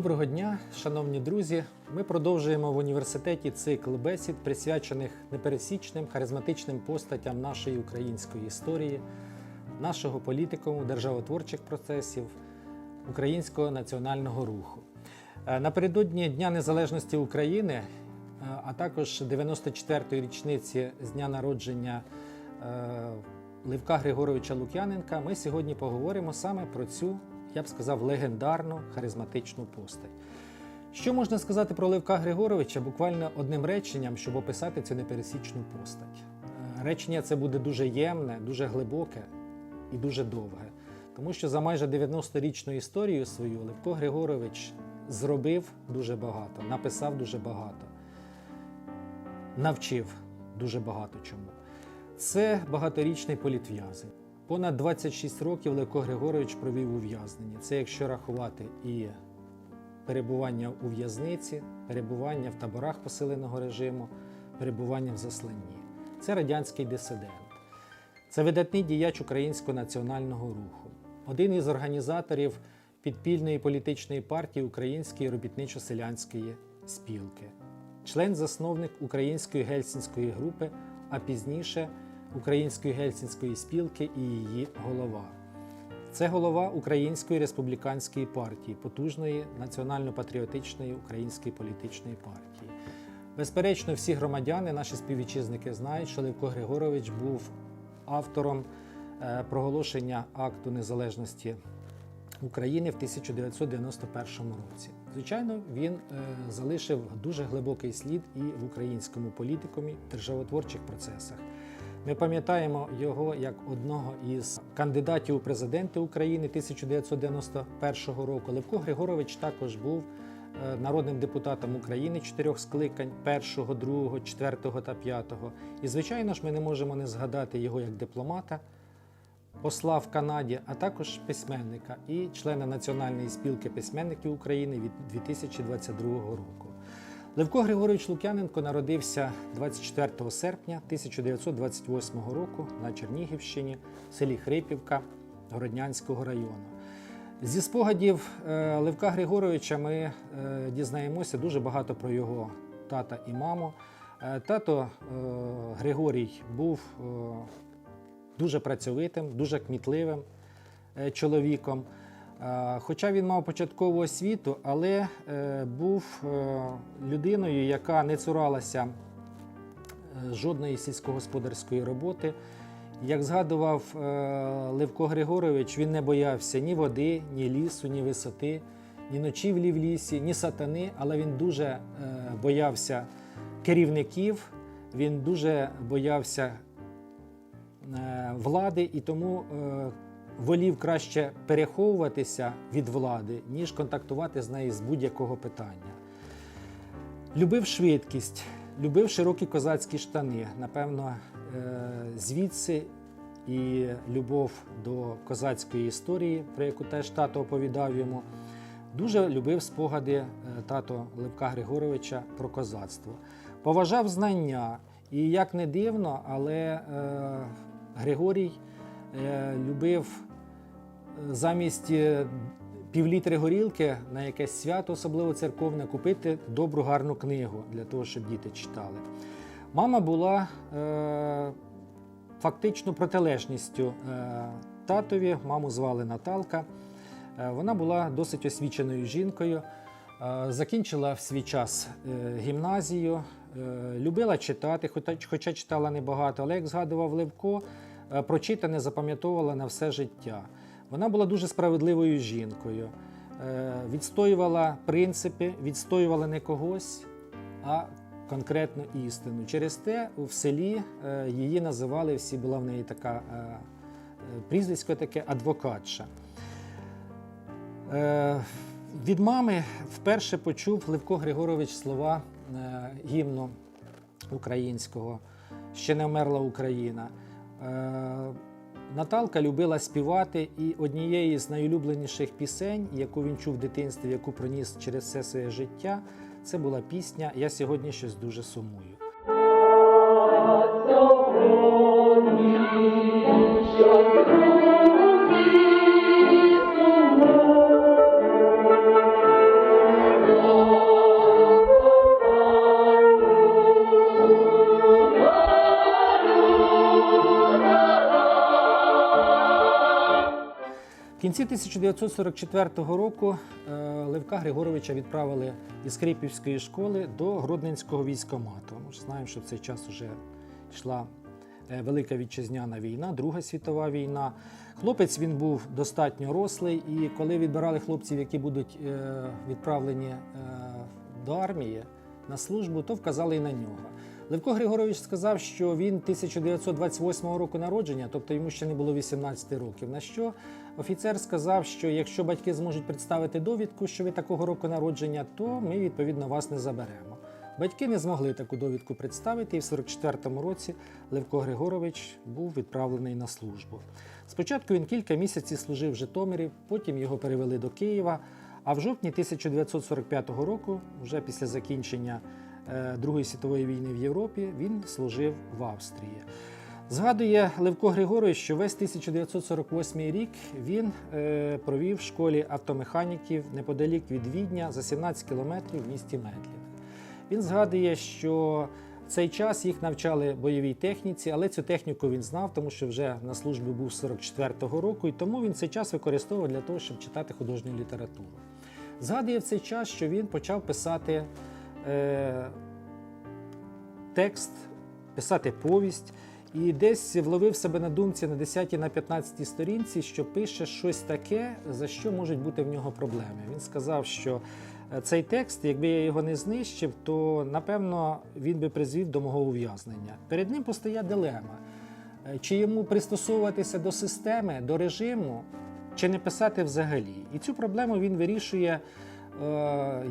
Доброго дня, шановні друзі. Ми продовжуємо в університеті цикл бесід, присвячених непересічним харизматичним постатям нашої української історії, нашого політикуму, державотворчих процесів, українського національного руху. Е, Напередодні Дня Незалежності України, е, а також 94-ї річниці з дня народження е, Левка Григоровича Лук'яненка, ми сьогодні поговоримо саме про цю, я б сказав, легендарну харизматичну постать. Що можна сказати про Левка Григоровича буквально одним реченням, щоб описати цю непересічну постать? Е, Речення це буде дуже ємне, дуже глибоке і дуже довге. Тому що за майже 90-річну історію свою Левко Григорович зробив дуже багато, написав дуже багато, навчив дуже багато чому. Це багаторічний політв'язень. Понад 26 років Левко Григорович провів ув'язненні. Це якщо рахувати і перебування у в'язниці, перебування в таборах посиленого режиму, перебування в засланні. Це радянський дисидент. Це видатний діяч українського національного руху, один із організаторів підпільної політичної партії Української робітничо-селянської спілки, член-засновник Української гельсінської групи, а пізніше Української гельсінської спілки і її голова. Це голова Української республіканської партії, потужної національно-патріотичної української політичної партії. Безперечно, всі громадяни, наші співвітчизники знають, що Левко Григорович був автором е, проголошення акту незалежності України в 1991 році. Звичайно, він е, залишив дуже глибокий слід і в українському політикумі, державотворчих процесах. Ми пам'ятаємо його як одного із кандидатів у президенти України 1991 року. Левко Григорович також був е, народним депутатом України чотирьох скликань першого, другого, четвертого та п'ятого. І, звичайно ж, ми не можемо не згадати його як дипломата, посла в Канаді, а також письменника і члена Національної спілки письменників України від 2022 року. Левко Григорович Лук'яненко народився 24 серпня 1928 року на Чернігівщині в селі Хрипівка Городнянського району. Зі спогадів е, Левка Григоровича ми е, дізнаємося дуже багато про його тата і маму. Е, Тато Григорій був дуже працьовитим, дуже кмітливим чоловіком. Хоча він мав початкову освіту, але е, був е, людиною, яка не цуралася е, жодної сільськогосподарської роботи. Як згадував Левко Григорович, він не боявся ні води, ні лісу, ні висоти, ні ночівлі в лісі, ні сатани, але він дуже боявся керівників, він дуже боявся влади і тому волів краще переховуватися від влади, ніж контактувати з нею з будь-якого питання. Любив швидкість, любив широкі козацькі штани. Напевно, е, звідси і любов до козацької історії, про яку теж тато оповідав йому. Дуже любив спогади е, тато Левка Григоровича про козацтво. Поважав знання, і як не дивно, але е, Григорій е, любив замість е, півлітри горілки на якесь свято, особливо церковне, купити добру гарну книгу для того, щоб діти читали. Мама була е, фактично протилежністю е, татові. Маму звали Наталка. Е, Вона була досить освіченою жінкою. Е, Закінчила в свій час е, гімназію, е, любила читати, хоча, хоча читала небагато, але як згадував Левко, е, прочитане запам'ятовувала на все життя. Вона була дуже справедливою жінкою, е, відстоювала принципи, відстоювала не когось, а конкретну істину. Через те в селі е, її називали всі, була в неї така е, прізвисько таке адвокатша. Від мами вперше почув Левко Григорович слова гімну українського Ще не вмерла Україна. Наталка любила співати, і однією з найулюбленіших пісень, яку він чув в дитинстві, яку проніс через все своє життя, це була пісня Я сьогодні щось дуже сумую. Кінці 1944 року е, Левка Григоровича відправили із Кріпівської школи до Гродненського військомату. Ми ж знаємо, що в цей час вже йшла е, Велика Вітчизняна війна, Друга світова війна. Хлопець він був достатньо рослий, і коли відбирали хлопців, які будуть е, відправлені до армії на службу, то вказали і на нього. Левко Григорович сказав, що він 1928 року народження, тобто йому ще не було 18 років. На що офіцер сказав, що якщо батьки зможуть представити довідку, що ви такого року народження, то ми відповідно вас не заберемо. Батьки не змогли таку довідку представити, і в 44-му році Левко Григорович був відправлений на службу. Спочатку він кілька місяців служив в Житомирі, потім його перевели до Києва. А в жовтні 1945 року, вже після закінчення Другої світової війни в Європі, він служив в Австрії. Згадує Левко Григорович, що весь 1948 рік він е, провів в школі автомеханіків неподалік від Відня за 17 кілометрів в місті Медлін. Він згадує, що в цей час їх навчали бойовій техніці, але цю техніку він знав, тому що вже на службі був з 44-го року, і тому він цей час використовував для того, щоб читати художню літературу. Згадує в цей час, що він почав писати е, текст, писати повість, і десь вловив себе на думці на 10 на 15 сторінці, що пише щось таке, за що можуть бути в нього проблеми. Він сказав, що е, цей текст, якби я його не знищив, то напевно він би призвів до мого ув'язнення. Перед ним постає дилема. Е, Чи йому пристосовуватися до системи, до режиму, чи не писати взагалі? І цю проблему він вирішує,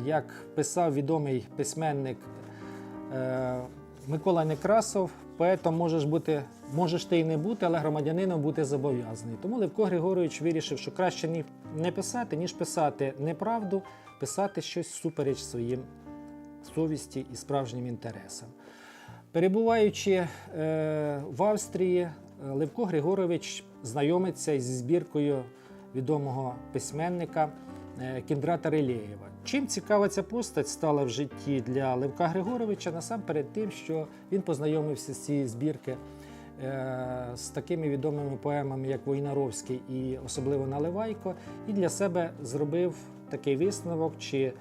як писав відомий письменник е, Микола Некрасов, поетом можеш бути, можеш ти й не бути, але громадянином бути зобов'язаний. Тому Левко Григорович вирішив, що краще не писати, ніж писати неправду, писати щось супереч своїм совісті і справжнім інтересам. Перебуваючи е, в Австрії, е, Левко Григорович знайомиться із збіркою відомого письменника е, Кіндрата Релєєва. Чим цікава ця постать стала в житті для Левка Григоровича, насамперед тим, що він познайомився з цієї збірки е, з такими відомими поемами, як Войнаровський і особливо Наливайко, і для себе зробив такий висновок чи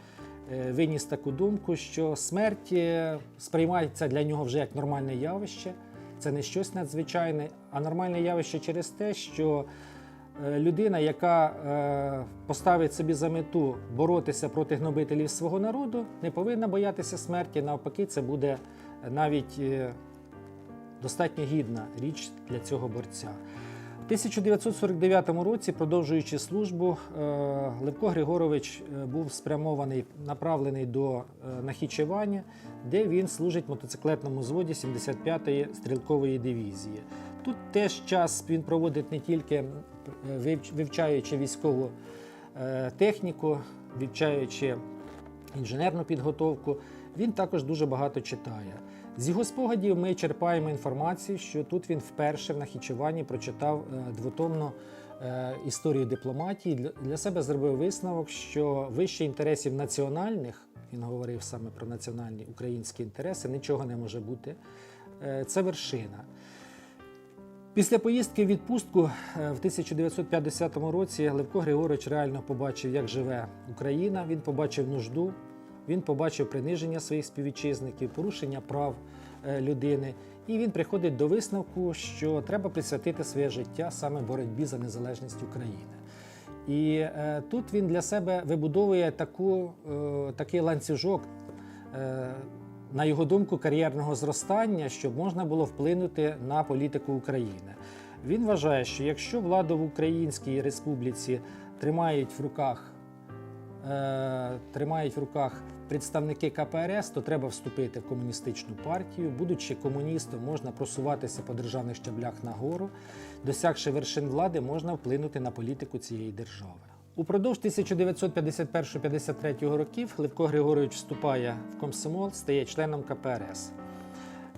е, виніс таку думку, що смерть е, сприймається для нього вже як нормальне явище. Це не щось надзвичайне, а нормальне явище через те, що е, людина, яка е, поставить собі за мету боротися проти гнобителів свого народу, не повинна боятися смерті. Навпаки, це буде навіть е, достатньо гідна річ для цього борця. В 1949 році, продовжуючи службу, е, Левко Григорович е, був спрямований, направлений до е, Нахічевання, де він служить в мотоциклетному зводі 75-ї стрілкової дивізії. Тут теж час він проводить не тільки е, вивчаючи військову е, техніку, вивчаючи інженерну підготовку, він також дуже багато читає. З його спогадів ми черпаємо інформацію, що тут він вперше в Нахічеванні прочитав е, двотомну е, історію дипломатії. Для- себе зробив висновок, що вище інтересів національних, він говорив саме про національні українські інтереси, нічого не може бути. Е, Це вершина. Після поїздки в відпустку е, в 1950 році Левко Григорович реально побачив, як живе Україна. Він побачив нужду, він побачив приниження своїх співвітчизників, порушення прав е, людини. І він приходить до висновку, що треба присвятити своє життя саме боротьбі за незалежність України. І е, тут він для себе вибудовує таку, е, такий ланцюжок, е, на його думку, кар'єрного зростання, щоб можна було вплинути на політику України. Він вважає, що якщо владу в Українській Республіці тримають в руках, е, тримають в руках представники КПРС, то треба вступити в комуністичну партію. Будучи комуністом, можна просуватися по державних щаблях нагору. Досягши вершин влади, можна вплинути на політику цієї держави. Упродовж 1951-53 років Левко Григорович вступає в комсомол, стає членом КПРС.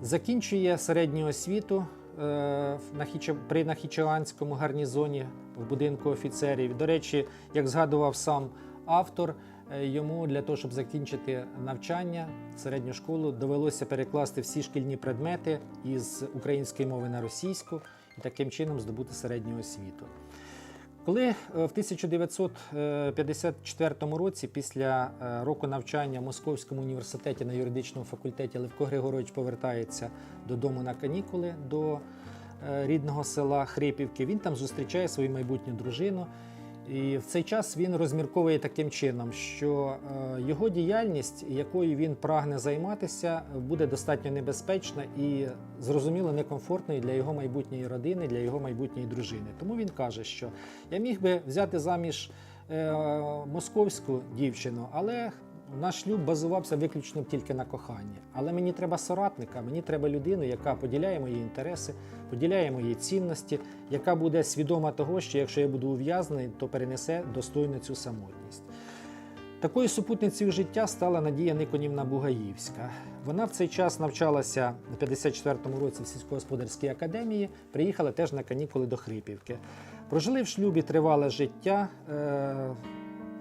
Закінчує середню освіту е, при Нахічеванському гарнізоні в будинку офіцерів. До речі, як згадував сам автор, е, йому для того, щоб закінчити навчання, середню школу, довелося перекласти всі шкільні предмети із української мови на російську і таким чином здобути середню освіту. Коли е, в 1954 році, після е, року навчання в Московському університеті на юридичному факультеті Левко Григорович повертається додому на канікули до е, рідного села Хрипівки, він там зустрічає свою майбутню дружину. І в цей час він розмірковує таким чином, що е, його діяльність, якою він прагне займатися, буде достатньо небезпечна і зрозуміло некомфортною для його майбутньої родини, для його майбутньої дружини. Тому він каже, що я міг би взяти заміж е, московську дівчину, але наш шлюб базувався виключно тільки на коханні. Але мені треба соратника, мені треба людину, яка поділяє мої інтереси, поділяє мої цінності, яка буде свідома того, що якщо я буду ув'язнений, то перенесе достойно цю самотність. Такою супутницею життя стала Надія Никонівна Бугаївська. Вона в цей час навчалася на 54-му році в сільськогосподарській академії, приїхала теж на канікули до Хрипівки. Прожили в шлюбі тривале життя. Е,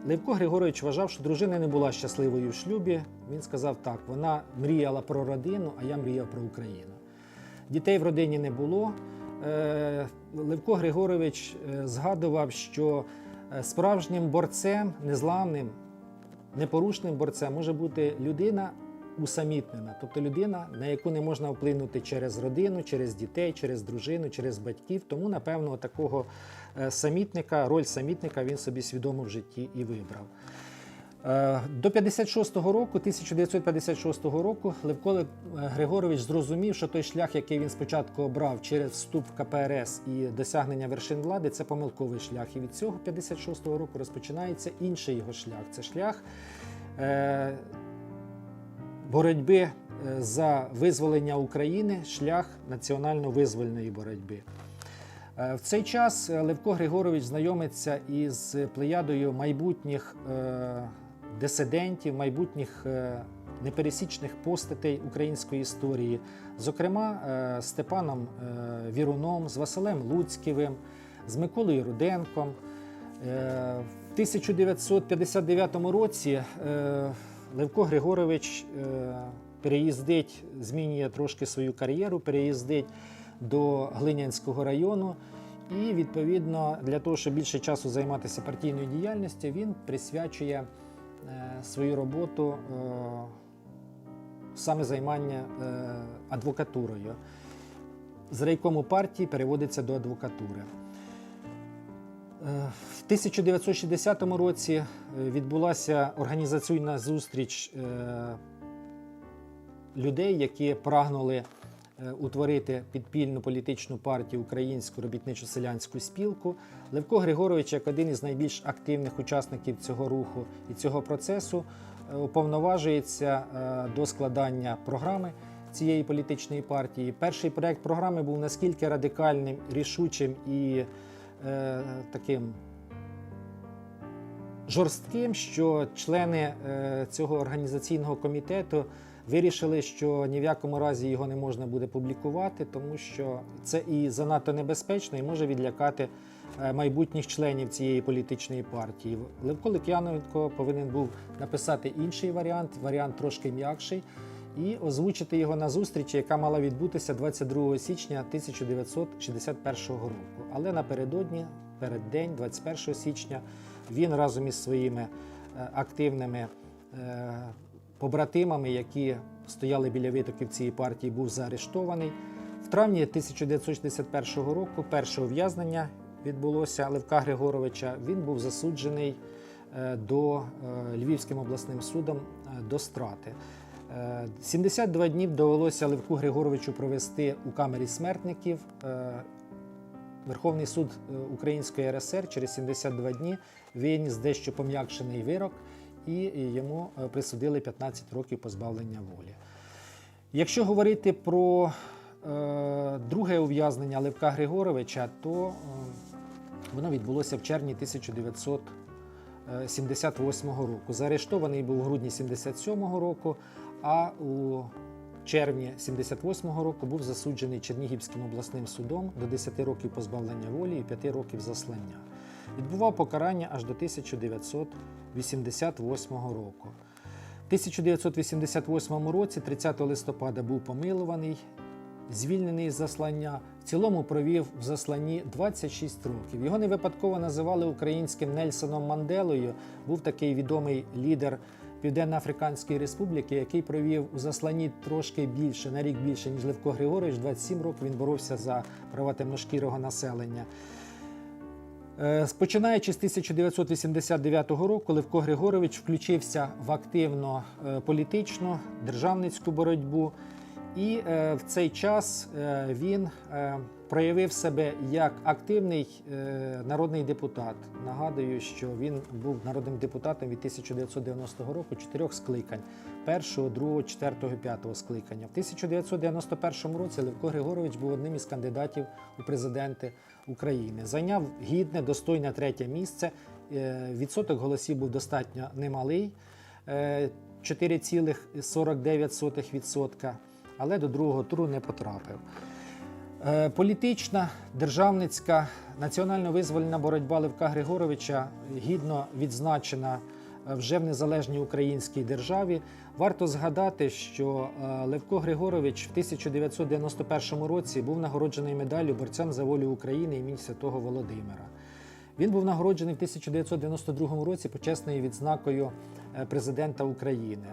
Левко Григорович вважав, що дружина не була щасливою в шлюбі. Він сказав так: вона мріяла про родину, а я мріяв про Україну. Дітей в родині не було. Е, Левко Григорович е, згадував, що е, справжнім борцем, незламним, непорушним борцем може бути людина усамітнена, тобто людина, на яку не можна вплинути через родину, через дітей, через дружину, через батьків. Тому, напевно, такого е, самітника, роль самітника він собі свідомо в житті і вибрав. Е, До 56-го року, 1956 року, Левко Григорович зрозумів, що той шлях, який він спочатку обрав через вступ в КПРС і досягнення вершин влади, це помилковий шлях. І від цього 56-го року розпочинається інший його шлях. Це шлях е, боротьби е, за визволення України, шлях національно-визвольної боротьби. Е, В цей час е, Левко Григорович знайомиться із плеядою майбутніх дисидентів, майбутніх непересічних постатей української історії, зокрема Степаном Віруном, з Василем Луцьківим, з Миколою Руденком. В 1959 році Левко Григорович е, переїздить, змінює трошки свою кар'єру, переїздить до Глинянського району. І відповідно для того, щоб більше часу займатися партійною діяльністю, він присвячує е, свою роботу е, саме займання адвокатурою. З райкому партії переводиться до адвокатури. Е, В 1960 році е, відбулася організаційна зустріч е, людей, які прагнули утворити підпільну політичну партію Українську робітничо-селянську спілку. Левко Григорович, як один із найбільш активних учасників цього руху і цього процесу, уповноважується до складання програми цієї політичної партії. Перший проект програми був наскільки радикальним, рішучим і е, таким жорстким, що члени е, цього організаційного комітету вирішили, що ні в якому разі його не можна буде публікувати, тому що це і занадто небезпечно, і може відлякати е, майбутніх членів цієї політичної партії. Левко Лук'яновенко повинен був написати інший варіант, варіант трошки м'якший. І озвучити його на зустрічі, яка мала відбутися 22 січня 1961 року. Але напередодні, перед день, 21 січня, він разом із своїми е, активними е, побратимами, які стояли біля витоків цієї партії, був заарештований. В травні 1961 року перше ув'язнення відбулося Левка Григоровича. Він був засуджений е, до Львівським обласним судом до страти. Е, 72 днів довелося Левку Григоровичу провести у камері смертників. Е, Верховний суд е, Української РСР через 72 дні виніс дещо пом'якшений вирок і йому е, присудили 15 років позбавлення волі. Якщо говорити про е, друге ув'язнення Левка Григоровича, то е, воно відбулося в червні 1978 року. Заарештований був у грудні 77 року, а у червні 78-го року був засуджений Чернігівським обласним судом до 10 років позбавлення волі і 5 років заслання. Відбував покарання аж до 1988 року. В 1988 році, 30 листопада, був помилуваний. звільнений з заслання. В цілому провів в засланні 26 років. Його не випадково називали українським Нельсоном Манделою. Був такий відомий лідер Південно-Африканської Республіки, який провів у засланні трошки більше, на рік більше, ніж Левко Григорович. 27 років він боровся за права темношкірого населення. Е, Починаючи з 1989 року, Левко Григорович включився в активно е, політичну державницьку боротьбу, і е, в цей час е, він е, проявив себе як активний е, народний депутат. Нагадую, що він був народним депутатом від 1990 року чотирьох скликань: першого, другого, четвертого, п'ятого скликання. В 1991 році Левко Григорович був одним із кандидатів у президенти України. Зайняв гідне, достойне третє місце. Е, Відсоток голосів був достатньо немалий. е, 4,49%, але до другого туру не потрапив. Е, Політична, державницька, національно-визвольна боротьба Левка Григоровича гідно відзначена е, вже в незалежній українській державі. Варто згадати, що е, Левко Григорович в 1991 році був нагороджений медаллю борцям за волю України імені Святого Володимира. Він був нагороджений в 1992 році почесною відзнакою президента України.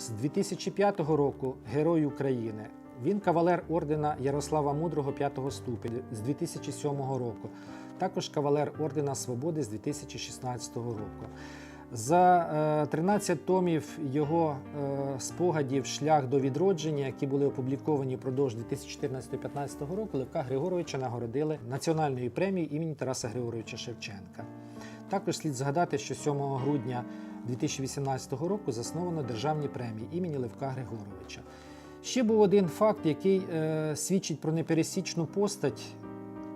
З 2005 року Герой України. Він кавалер ордена Ярослава Мудрого 5 ступеня з 2007 року. Також кавалер ордена Свободи з 2016 року. За е, 13 томів його е, спогадів Шлях до відродження, які були опубліковані впродовж 2014-2015 року, Левка Григоровича нагородили національною премією імені Тараса Григоровича Шевченка. Також слід згадати, що 7 грудня 2018 року засновано державні премії імені Левка Григоровича. Ще був один факт, який е, свідчить про непересічну постать,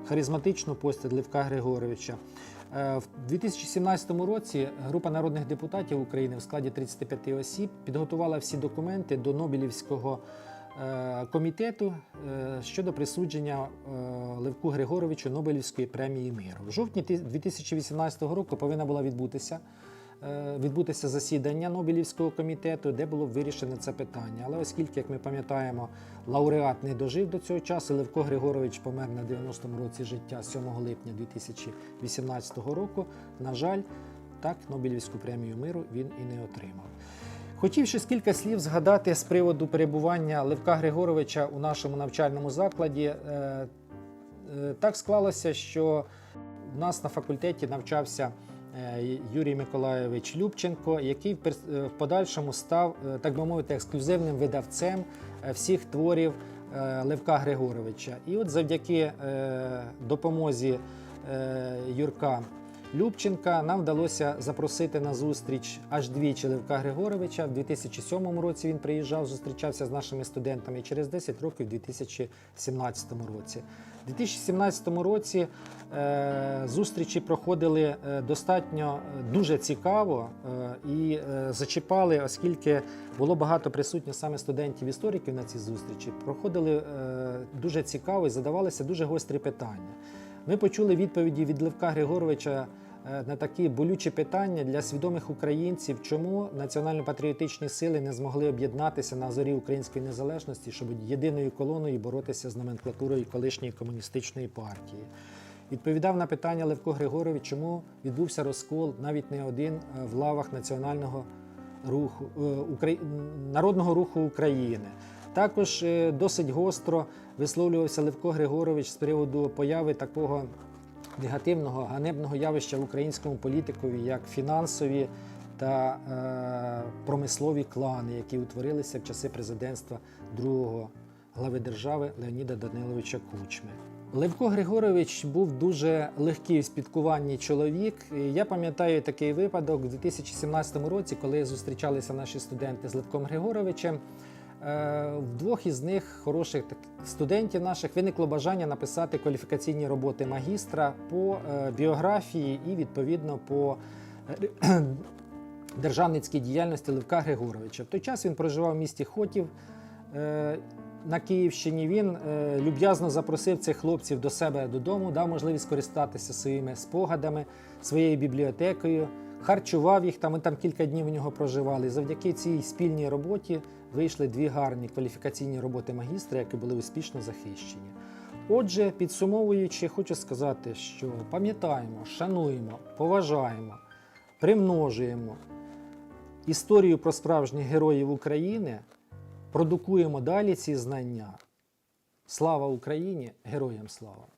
харизматичну постать Левка Григоровича. Е, В 2017 році група народних депутатів України в складі 35 осіб підготувала всі документи до Нобелівського е, комітету е, щодо присудження е, Левку Григоровичу Нобелівської премії миру. В жовтні 2018 року повинна була відбутися. Е, Відбутися засідання Нобелівського комітету, де було б вирішено це питання. Але оскільки, як ми пам'ятаємо, лауреат не дожив до цього часу, Левко Григорович помер на 90-му році життя 7 липня 2018 року. На жаль, так Нобелівську премію миру він і не отримав. Хотів ще кілька слів згадати з приводу перебування Левка Григоровича у нашому навчальному закладі. Е, е, Так склалося, що в нас на факультеті навчався Юрій Миколайович Любченко, який в е, в подальшому став, е, так би мовити, ексклюзивним видавцем е, всіх творів е, Левка Григоровича. І от завдяки е, допомозі е, Юрка Любченка нам вдалося запросити на зустріч аж двічі Левка Григоровича. В 2007 році він приїжджав, зустрічався з нашими студентами через 10 років у 2017 році. У 2017 році е, зустрічі проходили е, достатньо е, дуже цікаво і зачіпали, оскільки було багато присутніх саме студентів-істориків на цій зустрічі. Проходили дуже цікаво і задавалися дуже гострі питання. Ми почули відповіді від Левка Григоровича на такі болючі питання для свідомих українців, чому національно-патріотичні сили не змогли об'єднатися на зорі української незалежності, щоб єдиною колоною боротися з номенклатурою колишньої комуністичної партії. Відповідав на питання Левко Григорович, чому відбувся розкол навіть не один е, в лавах національного руху е, народного руху України. Також е, досить гостро висловлювався Левко Григорович з приводу появи такого негативного ганебного явища в українському політикові, як фінансові та е, промислові клани, які утворилися в часи президентства другого глави держави Леоніда Даниловича Кучми. Левко Григорович був дуже легкий в спілкуванні чоловік. Я пам'ятаю такий випадок у 2017 році, коли зустрічалися наші студенти з Левком Григоровичем. Е, В двох із них хороших студентів наших виникло бажання написати кваліфікаційні роботи магістра по е, біографії і відповідно по е, державницькій діяльності Левка Григоровича. В той час він проживав в місті Хотів на Київщині. Він люб'язно запросив цих хлопців до себе додому, дав можливість скористатися своїми спогадами, своєю бібліотекою. Харчував їх там. Ми там кілька днів у нього проживали. Завдяки цій спільній роботі вийшли дві гарні кваліфікаційні роботи магістра, які були успішно захищені. Отже, підсумовуючи, хочу сказати, що пам'ятаємо, шануємо, поважаємо, примножуємо історію про справжніх героїв України, продукуємо далі ці знання. Слава Україні! Героям слава!